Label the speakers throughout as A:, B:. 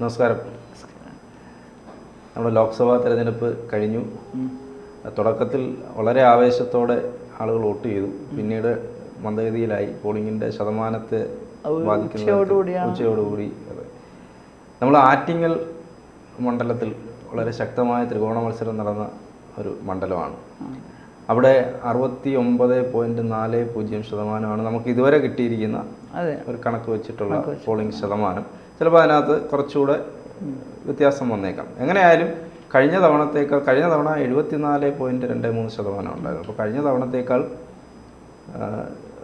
A: നമസ്കാരം. നമ്മുടെ ലോക്സഭാ തെരഞ്ഞെടുപ്പ് കഴിഞ്ഞു. തുടക്കത്തിൽ വളരെ ആവേശത്തോടെ ആളുകൾ വോട്ട് ചെയ്തു. പിന്നീട് മന്ദഗതിയിലായി. പോളിംഗിന്റെ ശതമാനത്തെ ബാധിക്കുന്ന ഉച്ചയോടുകൂടി. അതെ. നമ്മൾ ആറ്റിങ്ങൽ മണ്ഡലത്തിൽ വളരെ ശക്തമായ ത്രികോണ മത്സരം നടന്ന ഒരു മണ്ഡലമാണ്. അവിടെ അറുപത്തി ഒമ്പത് പോയിന്റ് നാല് പൂജ്യം ശതമാനമാണ് നമുക്ക് ഇതുവരെ കിട്ടിയിരിക്കുന്ന
B: അതെ.
A: ഒരു കണക്ക് വെച്ചിട്ടുള്ള പോളിംഗ് ശതമാനം. ചിലപ്പോൾ അതിനകത്ത് കുറച്ചുകൂടെ വ്യത്യാസം വന്നേക്കാം. എങ്ങനെയായാലും കഴിഞ്ഞ തവണത്തേക്കാൾ കഴിഞ്ഞ തവണ എഴുപത്തിനാല് പോയിന്റ് രണ്ട് മൂന്ന് ശതമാനം ഉണ്ടായിരുന്നു. അപ്പോൾ കഴിഞ്ഞ തവണത്തേക്കാൾ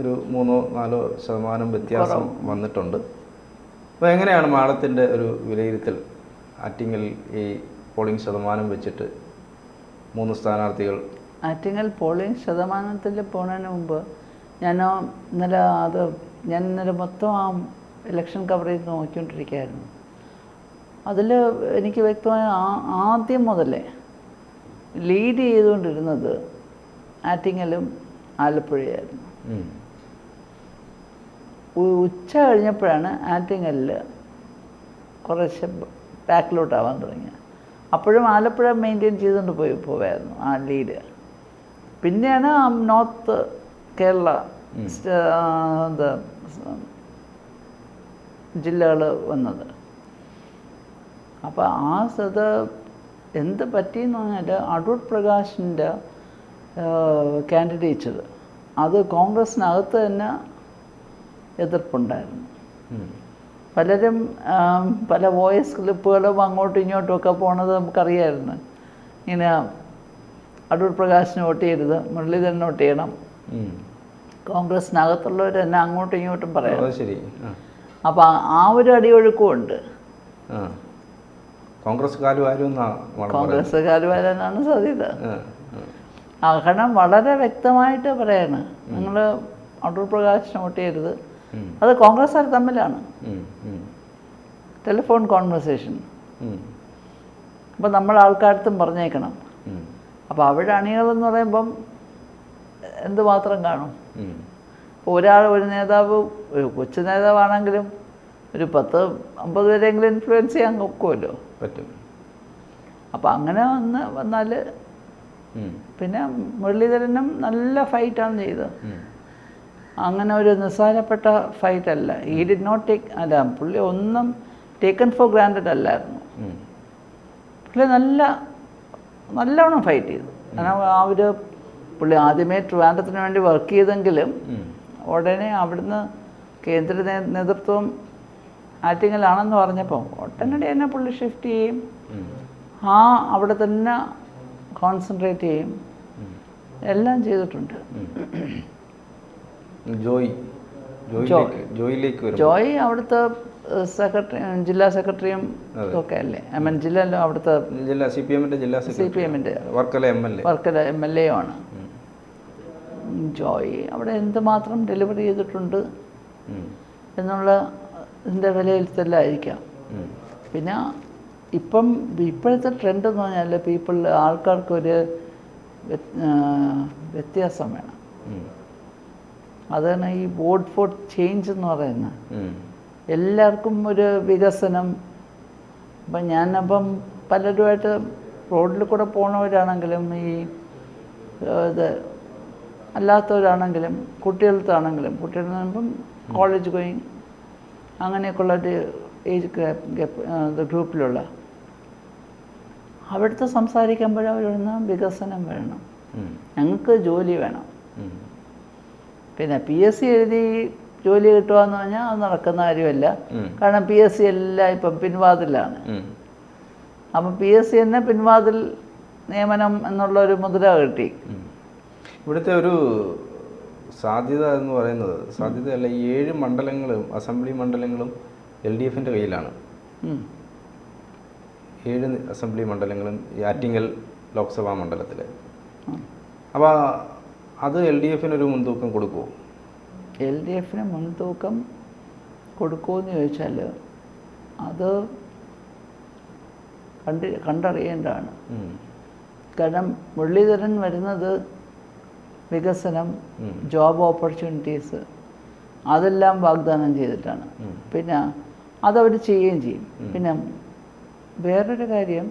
A: ഒരു മൂന്നോ നാലോ ശതമാനം വ്യത്യാസം വന്നിട്ടുണ്ട്. അപ്പോൾ എങ്ങനെയാണ് മാഡത്തിന്റെ ഒരു വിലയിരുത്തൽ? ആറ്റിങ്ങിൽ ഈ പോളിംഗ് ശതമാനം വെച്ചിട്ട് മൂന്ന് സ്ഥാനാർത്ഥികൾ
B: ആറ്റിങ്ങൽ പോളിംഗ് ശതമാനത്തിൽ പോണതിന് മുമ്പ് ഞാൻ ഇന്നലെ അത് ഞാൻ ഇന്നലെ മൊത്തം ആ ഇലക്ഷൻ കവറേജ് നോക്കിക്കൊണ്ടിരിക്കുകയായിരുന്നു. അതിൽ എനിക്ക് വ്യക്തമായ ആ- ആദ്യം മുതലേ ലീഡ് ചെയ്തുകൊണ്ടിരുന്നത് ആറ്റിങ്ങലും ആലപ്പുഴയായിരുന്നു. ഉച്ച കഴിഞ്ഞപ്പോഴാണ് ആറ്റിങ്ങലിൽ കുറച്ച് ബാക്കിലോട്ടാവാൻ തുടങ്ങിയത്. അപ്പോഴും ആലപ്പുഴ മെയിന്റെയിൻ ചെയ്തുകൊണ്ട് പോയി പോവായിരുന്നു ആ ലീഡ് പിന്നെയാണ് നോർത്ത് കേരള ജില്ലകൾ വന്നത്. അപ്പോൾ ആ സ്ഥലത്ത് എന്ത് പറ്റിയെന്ന് പറഞ്ഞാൽ അടൂർ പ്രകാശിന്റെ കാൻഡിഡേറ്റ്സ് അത് കോൺഗ്രസ്സിനകത്ത് തന്നെ എതിർപ്പുണ്ടായിരുന്നു. പലരും പല വോയിസ് ക്ലിപ്പുകളും അങ്ങോട്ടും ഇങ്ങോട്ടും ഒക്കെ പോണത് നമുക്കറിയായിരുന്നു. ഇങ്ങനെ അടൂർ പ്രകാശിന് വോട്ട് ചെയ്യരുത് മുരളീധരൻ വോട്ട് ചെയ്യണം. കോൺഗ്രസിനകത്തുള്ളവർ തന്നെ അങ്ങോട്ടും ഇങ്ങോട്ടും പറയാം.
A: ശരി. അപ്പൊ
B: അപ്പോൾ ആ. ഒരു അടിയൊഴുക്കും ഉണ്ട്
A: കോൺഗ്രസ്
B: സാധ്യത. കാരണം വളരെ വ്യക്തമായിട്ട് പറയാണ്. നിങ്ങൾ അടൂർ പ്രകാശിന് വോട്ട് ചെയ്യരുത്. അത് കോൺഗ്രസ്സുകാർ തമ്മിലാണ്. Telephone conversation.
A: അപ്പൊ
B: അപ്പോൾ നമ്മൾ ആൾക്കാരത്തും പറഞ്ഞേക്കണം. അപ്പോൾ അവിടെ അണികളെന്ന് പറയുമ്പം എന്തുമാത്രം കാണും? ഇപ്പോൾ ഒരാൾ ഒരു നേതാവ് ഒരു കൊച്ചു നേതാവാണെങ്കിലും ഒരു പത്ത് അമ്പത് പേരെങ്കിലും ഇൻഫ്ലുവൻസ് ചെയ്യാൻ നോക്കുമല്ലോ
A: പറ്റും.
B: അപ്പോൾ അങ്ങനെ വന്ന് വന്നാൽ പിന്നെ മുരളീധരനും നല്ല ഫൈറ്റാണ് ചെയ്തത്. അങ്ങനെ ഒരു നിസ്സാരപ്പെട്ട ഫൈറ്റ് അല്ല. ഈ ഡിഡ് നോട്ട് ടേക്ക് അല്ല പുള്ളി ഒന്നും ടേക്കൺ ഫോർ ഗ്രാൻഡഡ് അല്ലായിരുന്നു. പുള്ളി നല്ല നല്ലവണ്ണം ഫൈറ്റ് ചെയ്തു. കാരണം ആ ഒരു പുള്ളി ആദ്യമേ ട്രിവാൻഡത്തിന് വേണ്ടി വർക്ക് ചെയ്തെങ്കിലും ഉടനെ അവിടുന്ന് കേന്ദ്ര നേതൃത്വം ആറ്റിങ്ങലാണെന്ന് പറഞ്ഞപ്പോൾ ഉടനടി തന്നെ പുള്ളി ഷിഫ്റ്റ് ചെയ്യും. ആ അവിടെ തന്നെ കോൺസെൻട്രേറ്റ് ചെയ്യും. എല്ലാം ചെയ്തിട്ടുണ്ട്.
A: ജോയ്.
B: ജോയ് അവിടുത്തെ സെക്രട്ടറി ജില്ലാ സെക്രട്ടറിയും ഒക്കെ അല്ലേ? ഐ മീൻ ജില്ല അവിടുത്തെ
A: ജില്ലാ സി പി എമ്മിന്റെ ജില്ലാ
B: സി പി എമ്മിന്റെ
A: Varkala M L A.
B: Varkala M L A ആണ്. ജോയ് അവിടെ എന്തുമാത്രം ഡെലിവറി ചെയ്തിട്ടുണ്ട് എന്നുള്ള ഇതിന്റെ വിലയിരുത്തലായിരിക്കാം പിന്നെ ഇപ്പം ഇപ്പോഴത്തെ ട്രെൻഡ് എന്ന് പറഞ്ഞാൽ പീപ്പിൾ ആൾക്കാർക്കൊരു വ്യത്യാസം വേണം. അതാണ് ഈ വോട്ട് ഫോർ ചേഞ്ച് എന്ന് പറയുന്നത്. എല്ലാവർക്കും ഒരു വികസനം. അപ്പം ഞാനപ്പം പലരുമായിട്ട് റോഡിൽ കൂടെ പോണവരാണെങ്കിലും ഈ ഇത് അല്ലാത്തവരാണെങ്കിലും കുട്ടികൾക്കാണെങ്കിലും കുട്ടികൾ ഇപ്പം കോളേജ് ഗോയിങ് അങ്ങനെയൊക്കെയുള്ള ഒരു ഏജ് ഗ്യാപ്പ് ഗ്രൂപ്പിലുള്ള. അവിടുത്തെ സംസാരിക്കുമ്പോഴും അവരൊന്ന് വികസനം വേണം. ഞങ്ങൾക്ക് ജോലി വേണം. പിന്നെ പി എസ് സി എഴുതി ജോലി കിട്ടുക എന്ന് പറഞ്ഞാൽ അത് നടക്കുന്ന കാര്യമല്ല. കാരണം പി എസ് സി എല്ലാം ഇപ്പം പിൻവാതിലാണ്. അപ്പം പി എസ് സി തന്നെ പിൻവാതിൽ നിയമനം എന്നുള്ള ഒരു മുദ്ര കിട്ടി.
A: ഇവിടുത്തെ ഒരു സാധ്യത എന്ന് പറയുന്നത് സാധ്യതയല്ല ഏഴ് മണ്ഡലങ്ങളും അസംബ്ലി മണ്ഡലങ്ങളും എൽ ഡി എഫിന്റെ കയ്യിലാണ്. ഏഴ് അസംബ്ലി മണ്ഡലങ്ങളും ആറ്റിങ്ങൽ ലോക്സഭാ മണ്ഡലത്തിൽ അപ്പോൾ അത് എൽ ഡി എഫിനൊരു മുൻതൂക്കം കൊടുക്കുമോ
B: എൽ ഡി എഫിന് മുൻതൂക്കം കൊടുക്കുമെന്ന് ചോദിച്ചാൽ അത് കണ്ട് കണ്ടറിയേണ്ടതാണ്. കാരണം മുരളീധരൻ വരുന്നത് വികസനം ജോബ് ഓപ്പർച്യൂണിറ്റീസ് അതെല്ലാം വാഗ്ദാനം ചെയ്തിട്ടാണ്. പിന്നെ അതവർ ചെയ്യുകയും ചെയ്യും. പിന്നെ വേറൊരു കാര്യം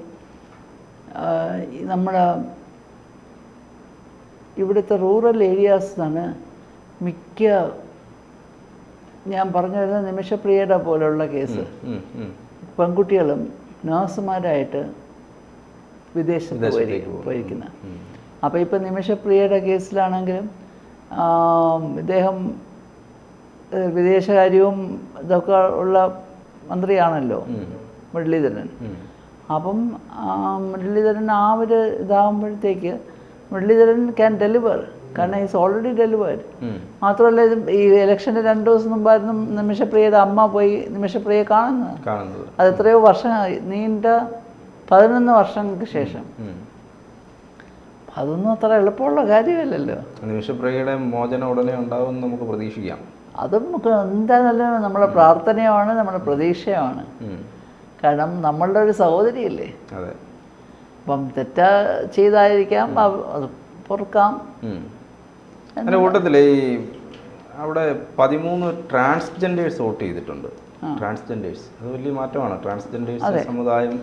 B: നമ്മുടെ ഇവിടുത്തെ റൂറൽ ഏരിയാസ് നിന്നാണ് മിക്ക ഞാൻ പറഞ്ഞു വരുന്ന നിമിഷപ്രിയയുടെ പോലുള്ള കേസ്. പെൺകുട്ടികളും നഴ്സുമാരായിട്ട് വിദേശത്ത്
A: പോയിരിക്കുന്ന.
B: അപ്പോൾ ഇപ്പം നിമിഷപ്രിയയുടെ കേസിലാണെങ്കിലും ഇദ്ദേഹം വിദേശകാര്യവും ഇതൊക്കെ ഉള്ള മന്ത്രിയാണല്ലോ. മുരളീധരൻ. അപ്പം മുരളീധരൻ ആ ഒരു ഇതാകുമ്പോഴത്തേക്ക് മുരളീധരൻ ക്യാൻ ഡെലിവർ കാരണം ഈസ് ഓൾറെഡി ഡെലിവേർഡ്. മാത്രമല്ല ഇത് ഈ ഇലക്ഷന്റെ രണ്ടു ദിവസം മുമ്പായിരുന്നു നിമിഷപ്രിയയുടെ അമ്മ പോയി നിമിഷപ്രിയെ കാണുന്നത്. അത് എത്രയോ വർഷമായി നീണ്ട പതിനൊന്ന് വർഷങ്ങൾക്ക് ശേഷം. അതൊന്നും അത്ര എളുപ്പമുള്ള കാര്യമല്ലല്ലോ.
A: നിമിഷപ്രിയയുടെ മോചനം ഉടനെ ഉണ്ടാവും നമുക്ക് പ്രതീക്ഷിക്കാം.
B: അത് നമുക്ക് എന്തായാലും നമ്മുടെ പ്രാർത്ഥനയാണ് നമ്മുടെ പ്രതീക്ഷയാണ്. കാരണം നമ്മളുടെ ഒരു സഹോദരിയല്ലേ.
A: അതെ.
B: അപ്പം തെറ്റാ ചെയ്തായിരിക്കാം അത് പൊറുക്കാം.
A: കൂട്ടത്തിൽ ഈ അവിടെ പതിമൂന്ന് ട്രാൻസ്ജെൻഡേഴ്സ് വോട്ട് ചെയ്തിട്ടുണ്ട്. ട്രാൻസ്ജെൻഡേഴ്സ് അത് വലിയ മാറ്റമാണ്. ട്രാൻസ്ജെൻഡേഴ്സ് സമുദായം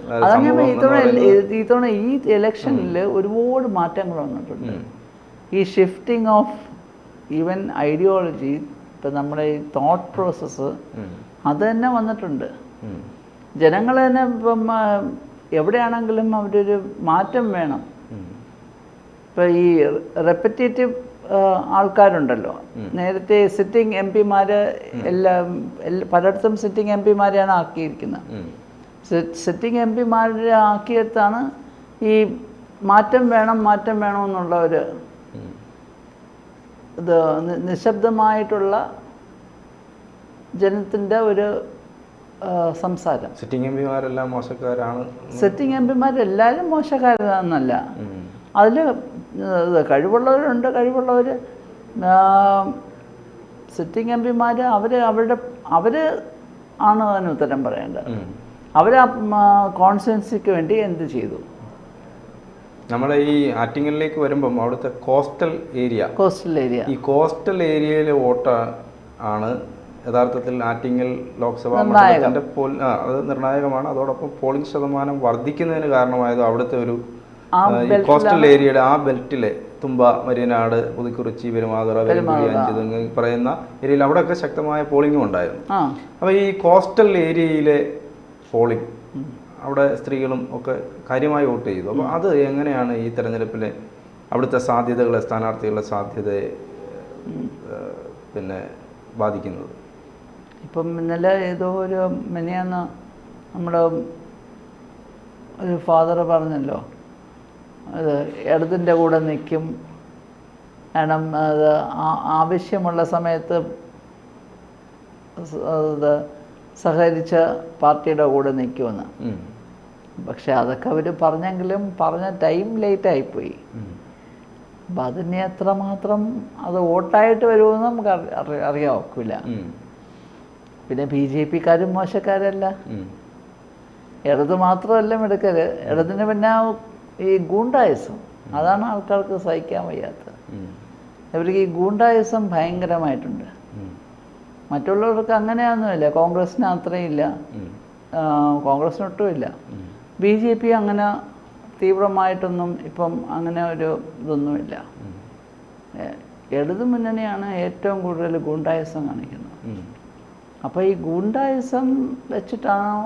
B: ഇത്തവണ ഈ ഇലക്ഷനിൽ ഒരുപാട് മാറ്റങ്ങൾ വന്നിട്ടുണ്ട്. ഈ ഷിഫ്റ്റിംഗ് ഓഫ് ഈവൻ ഐഡിയോളജി ഇപ്പം നമ്മുടെ ഈ തോട്ട് പ്രോസസ്സ്. അത് തന്നെ വന്നിട്ടുണ്ട്. ജനങ്ങൾ തന്നെ ഇപ്പം എവിടെയാണെങ്കിലും അവരൊരു മാറ്റം വേണം. ഇപ്പൊ ഈ റെപ്പറ്റേറ്റീവ് ആൾക്കാരുണ്ടല്ലോ. നേരത്തെ സിറ്റിംഗ് എം പിമാര് എല്ലാം പലയിടത്തും സിറ്റിംഗ് എം പിമാരെയാണ് ആക്കിയിരിക്കുന്നത്. സിറ്റിംഗ് എം പിമാരെ ആക്കിയെടുത്താണ് ഈ മാറ്റം വേണം മാറ്റം വേണമെന്നുള്ള ഒരു ഇത് നിശബ്ദമായിട്ടുള്ള ജനത്തിന്റെ ഒരു സംസാരം.
A: സിറ്റിംഗ് എം പിമാരെല്ലാം മോശക്കാരാണ്.
B: സിറ്റിംഗ് എം പിമാരെല്ലാവരും മോശക്കാരാണെന്നല്ല. അതിൽ കഴിവുള്ളവരുണ്ട് കഴിവുള്ളവർ സിറ്റിംഗ് എം പിമാർ അവർ അവരുടെ അവർ ആണ് അതിന് ഉത്തരം പറയേണ്ടത്. അവർ കോൺസ്റ്റൻസിക്ക് വേണ്ടി എന്ത് ചെയ്തു?
A: നമ്മളെ ഈ ആറ്റിങ്ങലിലേക്ക് വരുമ്പം അവിടുത്തെ കോസ്റ്റൽ ഏരിയ
B: കോസ്റ്റൽ ഏരിയ
A: ഈ കോസ്റ്റൽ ഏരിയയിലെ വോട്ട് ആണ് യഥാർത്ഥത്തിൽ ആറ്റിങ്ങൽ ലോക്സഭാ. മണ്ഡലത്തിന്റെ പോൾ അത് നിർണായകമാണ്. അതോടൊപ്പം പോളിംഗ് ശതമാനം വർദ്ധിക്കുന്നതിന് കാരണമായത് അവിടുത്തെ ഒരു കോസ്റ്റൽ ഏരിയയുടെ ആ ബെൽറ്റിലെ തുമ്പ മരിയനാട് പുതുക്കുറിച്ചി പെരുമാതുറ വെല്ലുവിളി അഞ്ചുതെങ്ങ് പറയുന്ന ഏരിയയിൽ അവിടെയൊക്കെ ശക്തമായ പോളിംഗും ഉണ്ടായിരുന്നു.
B: അപ്പൊ
A: അപ്പോൾ ഈ കോസ്റ്റൽ ഏരിയയിലെ പോളിംഗ് അവിടെ സ്ത്രീകളും ഒക്കെ കാര്യമായി വോട്ട് ചെയ്തു. അപ്പോൾ അത് എങ്ങനെയാണ് ഈ തെരഞ്ഞെടുപ്പിലെ അവിടുത്തെ സാധ്യതകളെ സ്ഥാനാർത്ഥികളുടെ സാധ്യതയെ പിന്നെ ബാധിക്കുന്നത്?
B: ഇപ്പം ഇന്നലെ ഏതോ ഒരു മിനിയാന്ന് നമ്മുടെ ഒരു ഫാദർ പറഞ്ഞല്ലോ അത് ഇടതിന്റെ കൂടെ നിൽക്കും കാരണം അത് ആവശ്യമുള്ള സമയത്ത് അത് സഹകരിച്ച പാർട്ടിയുടെ കൂടെ നിൽക്കുമെന്ന്. പക്ഷെ അതൊക്കെ അവർ പറഞ്ഞെങ്കിലും പറഞ്ഞ ടൈം ലേറ്റ് ആയിപ്പോയി. അപ്പം അതിനെ എത്രമാത്രം അത് വോട്ടായിട്ട് വരുമെന്ന് നമുക്ക് അറി- അറി- അറിയാൻ ഒക്കില്ല. പിന്നെ ബി ജെ പിക്കാരും മോശക്കാരല്ല. ഇടത് മാത്രമല്ല മിടുക്കൽ ഇടതിന് പിന്നെ ഈ ഗൂണ്ടായുസം. അതാണ് ആൾക്കാർക്ക് സഹിക്കാൻ വയ്യാത്തത്. ഇവർക്ക് ഈ ഗൂണ്ടായുസം ഭയങ്കരമായിട്ടുണ്ട്. മറ്റുള്ളവർക്ക് അങ്ങനെയൊന്നുമില്ല. കോൺഗ്രസ്സിന് അത്രയും ഇല്ല കോൺഗ്രസിനൊട്ടുമില്ല കോൺഗ്രസ്സിനൊട്ടും ഇല്ല. ബി ജെ പി അങ്ങനെ തീവ്രമായിട്ടൊന്നും ഇപ്പം അങ്ങനെ ഒരു ഇതൊന്നുമില്ല. ഇടതു മുന്നണിയാണ് ഏറ്റവും കൂടുതൽ ഗൂണ്ടായസം കാണിക്കുന്നത്. അപ്പോൾ ഈ ഗൂണ്ടായുസം വെച്ചിട്ടാണോ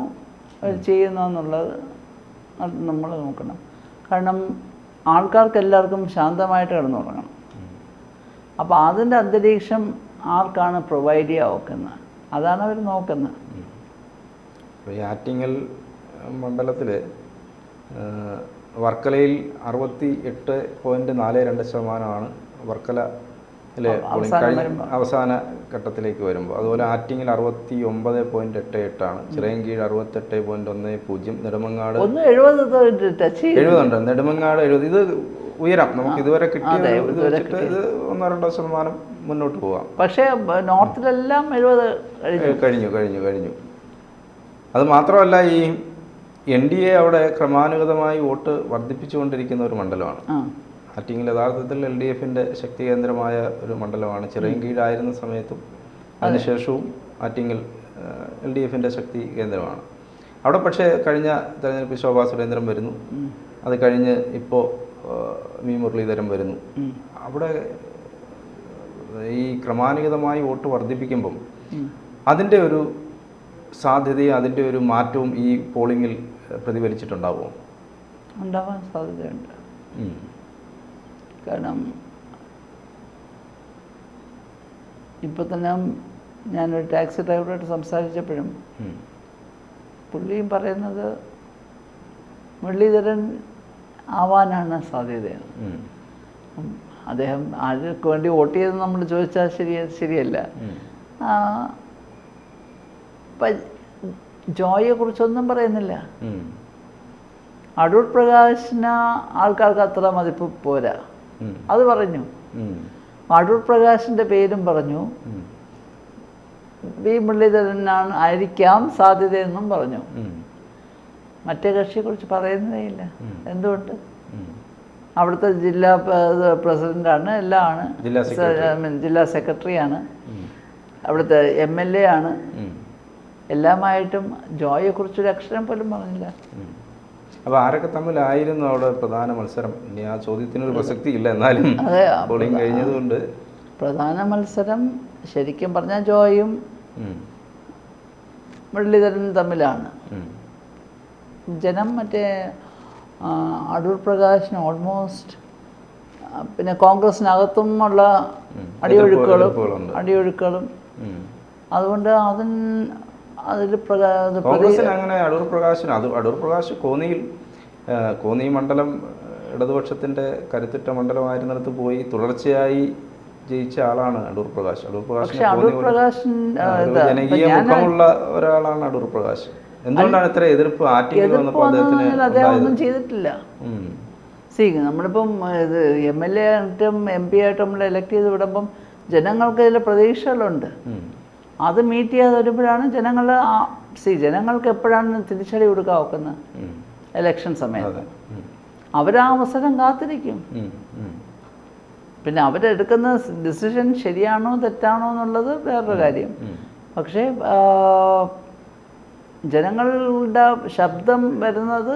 B: ചെയ്യുന്നത് ചെയ്യുന്നതെന്നുള്ളത് അത് നമ്മൾ നോക്കണം. കാരണം ആൾക്കാർക്ക് എല്ലാവർക്കും ശാന്തമായിട്ട് കിടന്നുറങ്ങണം. അപ്പോൾ അതിന്റെ അന്തരീക്ഷം ആർക്കാണ് പ്രൊവൈഡ് ചെയ്യാൻ നോക്കുന്നത് അതാണ് അവർ നോക്കുന്നത്
A: ആറ്റിങ്ങൽ മണ്ഡലത്തിൽ വർക്കലയിൽ അറുപത്തി എട്ട് പോയിന്റ് നാല് രണ്ട് ശതമാനമാണ് വർക്കലയിലെ
B: അവസാനം
A: കഴിഞ്ഞ അവസാന ഘട്ടത്തിലേക്ക് വരുമ്പോൾ അതുപോലെ ആറ്റിങ്ങിൽ അറുപത്തി ഒമ്പത് പോയിന്റ് എട്ട് എട്ടാണ്. ചിറയൻകീഴ് അറുപത്തെട്ട് പോയിന്റ് ഒന്ന് പൂജ്യം. നെടുമങ്ങാട് എഴുപതുണ്ട്. നെടുമങ്ങാട് എഴുപത്. ഇത് ഉയരാം. നമുക്ക് ഇതുവരെ
B: കിട്ടിയത്
A: ഇത്
B: ഇതുവരെ
A: വെച്ചിട്ട് ഇത് ഒന്നോ രണ്ടോ ശതമാനം മുന്നോട്ട് പോവാം.
B: പക്ഷേ നോർത്തിലെല്ലാം എഴുപത് കഴിഞ്ഞു.
A: കഴിഞ്ഞു കഴിഞ്ഞു അത് മാത്രമല്ല ഈ എൻ ഡി എ അവിടെ ക്രമാനുഗതമായി വോട്ട് വർദ്ധിപ്പിച്ചുകൊണ്ടിരിക്കുന്ന ഒരു മണ്ഡലമാണ്. ആറ്റിങ്ങൽ യഥാർത്ഥത്തിൽ എൽ ഡി എഫിന്റെ ശക്തി കേന്ദ്രമായ ഒരു മണ്ഡലമാണ്. ചിറയൻകീഴായിരുന്ന സമയത്തും അതിനുശേഷവും ആറ്റിങ്ങിൽ എൽ ഡി എഫിന്റെ ശക്തി കേന്ദ്രമാണ്. അവിടെ പക്ഷേ കഴിഞ്ഞ തെരഞ്ഞെടുപ്പിൽ ശോഭാ സുരേന്ദ്രൻ വരുന്നു. അത് കഴിഞ്ഞ് ഇപ്പോൾ വി മുരളീധരൻ വരുന്നു. അവിടെ ഈ ക്രമാനുഗതമായി വോട്ട് വർദ്ധിപ്പിക്കുമ്പം അതിന്റെ ഒരു സാധ്യതയും അതിന്റെ ഒരു മാറ്റവും ഈ പോളിങ്ങിൽ പ്രതിഫലിച്ചിട്ടുണ്ടാവുമോ?
B: ഉണ്ടാവാൻ സാധ്യതയുണ്ട്. കാരണം ഇപ്പോൾ തന്നെ ഞാനൊരു ടാക്സി ഡ്രൈവറായിട്ട് സംസാരിച്ചപ്പോഴും. പുള്ളിയും പറയുന്നത് മുരളീധരൻ ആവാനാണ് സാധ്യത
A: ഉം.
B: ഉം, അദ്ദേഹം ആർക്ക് വേണ്ടി വോട്ട് ചെയ്തെന്ന് നമ്മൾ ചോദിച്ചാൽ ശരി ശരിയല്ല ജോയെ കുറിച്ചൊന്നും പറയുന്നില്ല. അടൂർ പ്രകാശിന് ആൾക്കാർക്ക് അത്ര മതിപ്പ് പോരാ. അത് പറഞ്ഞു. അടൂർ പ്രകാശിന്റെ പേരും പറഞ്ഞു. വി മുരളീധരനാണ് ആയിരിക്കാം സാധ്യതയെന്നും പറഞ്ഞു. മറ്റേ കക്ഷിയെക്കുറിച്ച് പറയുന്നതേ ഇല്ല. എന്തുകൊണ്ട്? അവിടുത്തെ ജില്ലാ പ്രസിഡന്റ് പ്രസിഡന്റാണ് എല്ലാം ആണ്
A: ജില്ലാ സെക്രട്ടറി.
B: ആണ് സെക്രട്ടറിയാണ്. അവിടുത്തെ എം എൽ എ ആണ്. എല്ലാമായിട്ടും ജോയെക്കുറിച്ചൊരു അക്ഷരം പോലും പറഞ്ഞില്ല.
A: അപ്പോൾ ആരൊക്കെ തമ്മിലായിരുന്നു അവിടെ പ്രധാന മത്സരം? ഇനി ആ ചോദ്യത്തിനൊരു പ്രസക്തി ഇല്ല എന്നാലും ബോളിംഗ് കഴിഞ്ഞതുകൊണ്ട്.
B: പ്രധാന മത്സരം ശരിക്കും പറഞ്ഞാൽ ജോയും. മുരളീധരനും തമ്മിലാണ്. ജനം മറ്റേ അടൂർ പ്രകാശിന് ഓൾമോസ്റ്റ് പിന്നെ കോൺഗ്രസിനകത്തും ഉള്ള. അടിയൊഴുക്കുകളും അടിയൊഴുക്കുകളും. അതുകൊണ്ട് അതിന് അതിൽ പ്രകാ
A: കോൺഗ്രസിന് അങ്ങനെ അടൂർ പ്രകാശിന് അത് അടൂർ പ്രകാശ് കോന്നിയിൽ കോന്നി മണ്ഡലം ഇടതുപക്ഷത്തിന്റെ ഇടതുപക്ഷത്തിന്റെ കരുത്തുറ്റ മണ്ഡലമായിരുന്നിടത്ത് പോയി തുടർച്ചയായി ജയിച്ച ആളാണ് അടൂർ പ്രകാശ്. അടൂർ
B: ഇത്
A: ജനകീയ മുഖമുള്ള ഒരാളാണ് അടൂർ പ്രകാശ്. എന്തുകൊണ്ടാണ് ഇത്ര എതിർപ്പ് ആറ്റിങ്ങിൽ വന്നപ്പോൾ അദ്ദേഹത്തിന്
B: ഒന്നും ചെയ്തിട്ടില്ല. സി നമ്മളിപ്പം ഇത് എം എൽ എ ആയിട്ടും എം പി ആയിട്ടും നമ്മൾ എലക്ട് ചെയ്ത് വിടുമ്പം ജനങ്ങൾക്ക് ഇതിൽ പ്രതീക്ഷകളുണ്ട്. അത് മീറ്റ് ചെയ്യാതെ വരുമ്പോഴാണ് ജനങ്ങൾ സി ജനങ്ങൾക്ക് എപ്പോഴാണ് തിരിച്ചടി കൊടുക്കാൻ ഒക്കുന്നത്?
A: എലക്ഷൻ
B: ഇലക്ഷൻ സമയത്ത്. അവരാ അവസരം കാത്തിരിക്കും. പിന്നെ അവരെടുക്കുന്ന ഡിസിഷൻ ശരിയാണോ തെറ്റാണോ എന്നുള്ളത് വേറൊരു കാര്യം. പക്ഷേ ജനങ്ങളുടെ ശബ്ദം വരുന്നത്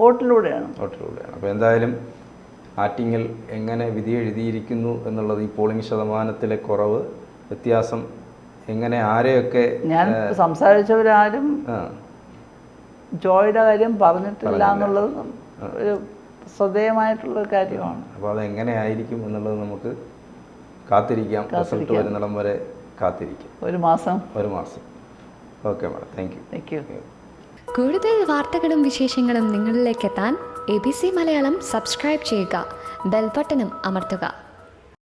B: വോട്ടിലൂടെയാണ്.
A: വോട്ടിലൂടെയാണ്. അപ്പോൾ എന്തായാലും ആറ്റിങ്ങിൽ എങ്ങനെ വിധി എഴുതിയിരിക്കുന്നു എന്നുള്ളത് ഈ പോളിംഗ് ശതമാനത്തിലെ കുറവ് വ്യത്യാസം എങ്ങനെ ആരെയൊക്കെ
B: ഞാൻ സംസാരിച്ചവരാരും ജോയുടെ കാര്യം പറഞ്ഞിട്ടില്ല എന്നുള്ളത് ഒരു ശ്രദ്ധേയമായിട്ടുള്ള കാര്യമാണ്.
A: അപ്പോൾ അത് ആയിരിക്കും എന്നുള്ളത് നമുക്ക് കാത്തിരിക്കാം. റിസൾട്ട്
B: കാത്തിരിക്കാം.
A: വരുന്നിടം വരെ കാത്തിരിക്കാം.
B: ഒരു മാസം.
A: ഒരു മാസം. Okay madam. Thank you.
B: Thank you
C: കൂടുതൽ വാർത്തകളും വിശേഷങ്ങളും നിങ്ങളിലേക്ക് എത്താൻ A B C Malayalam subscribe ചെയ്യുക. ബെൽബട്ടനും അമർത്തുക.